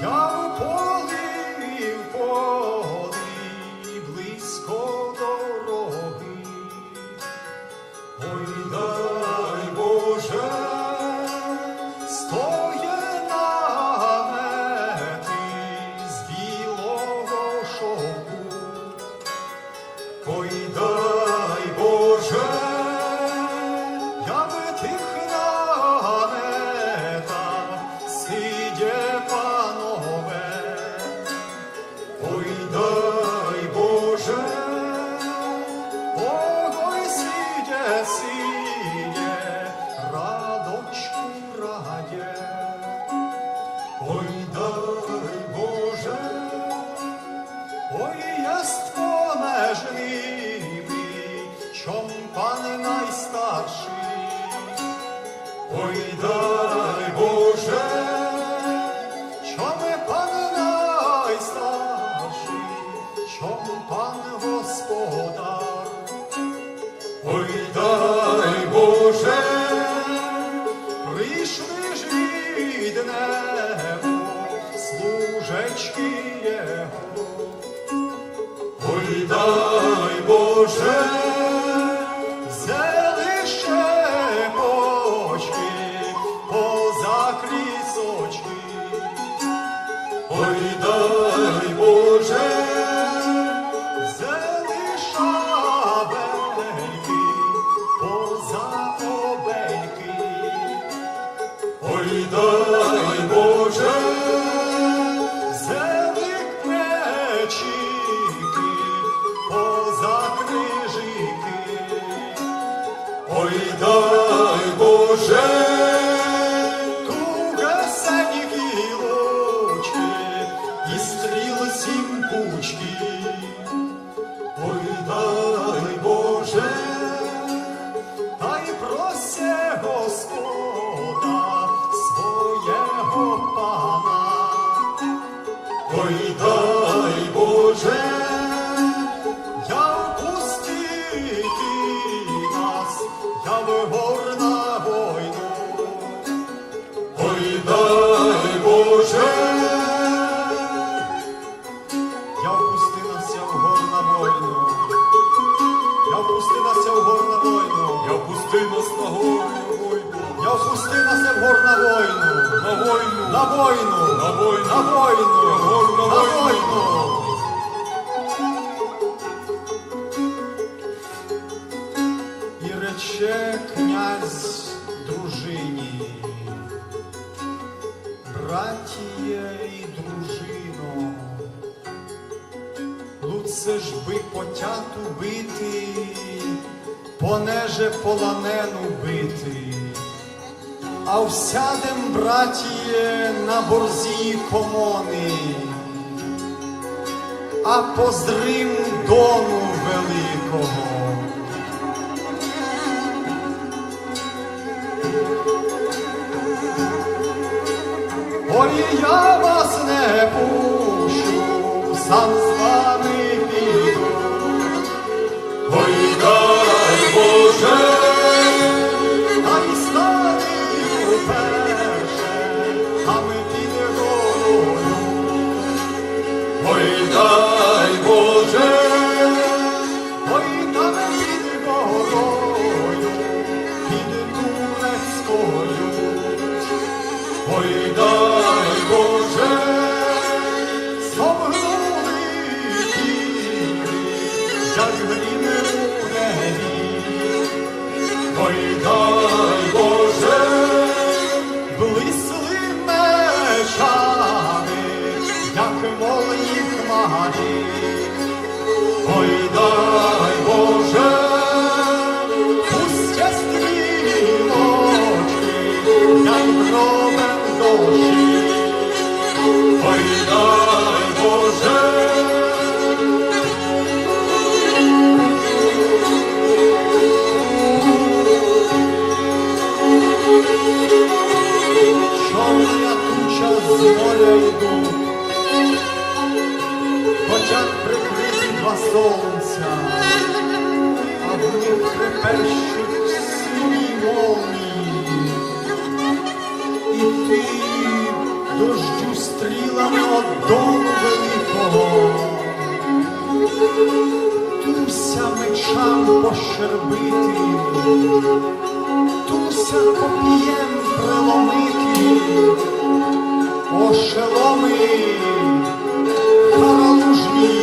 Show. Yeah. гор на войну, на войну, на войну, на войну, на войну, гор на войну. І рече князь дружині, братіє і дружино, ну, луце ж би потяту бити, понеже полонену бити а всядем, братіє, на борзі комони, а поздрим дону великого. Горі я вас не пущу, сам. Hare Hoy великого, туся мечам пошербити, туся поп'єм преломити, ошеломи, халужні.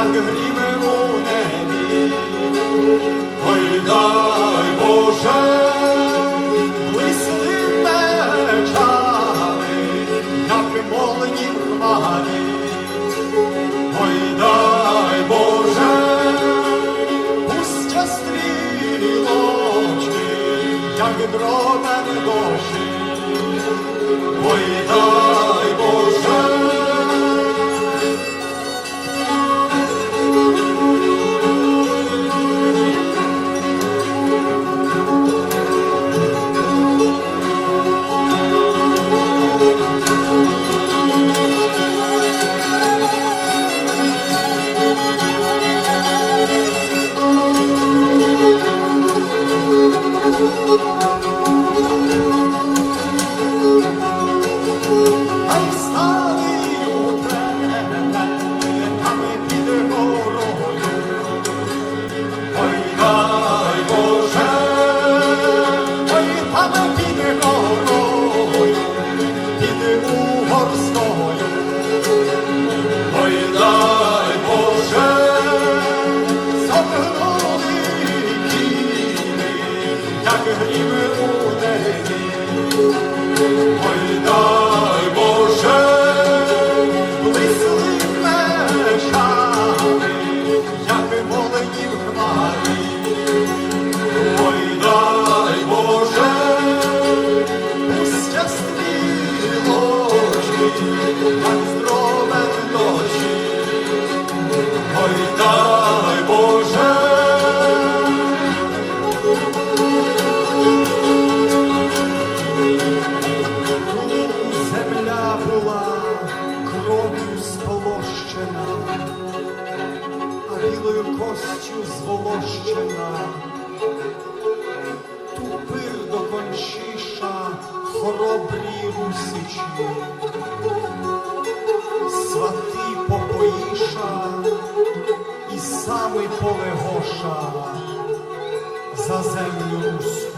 як гріме у небі, ой дай Боже, блисли печали, на примолені хмарі, ой дай Боже, пусть стрілочки, як дрота дощі, ой дай Боже. була кров'ю сполощена, а білою костю зволощена, тупир до кончіша хоробрі русичі, свати попоїша і сами полегоша за землю русь.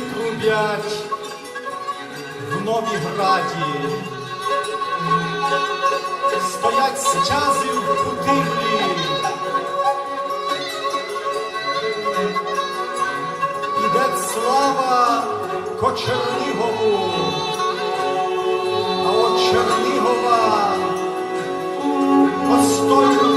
трубять в новій Новіграді, стоять сейчас в будинку іде слава ко Чернігову, а от Чернігова постойно.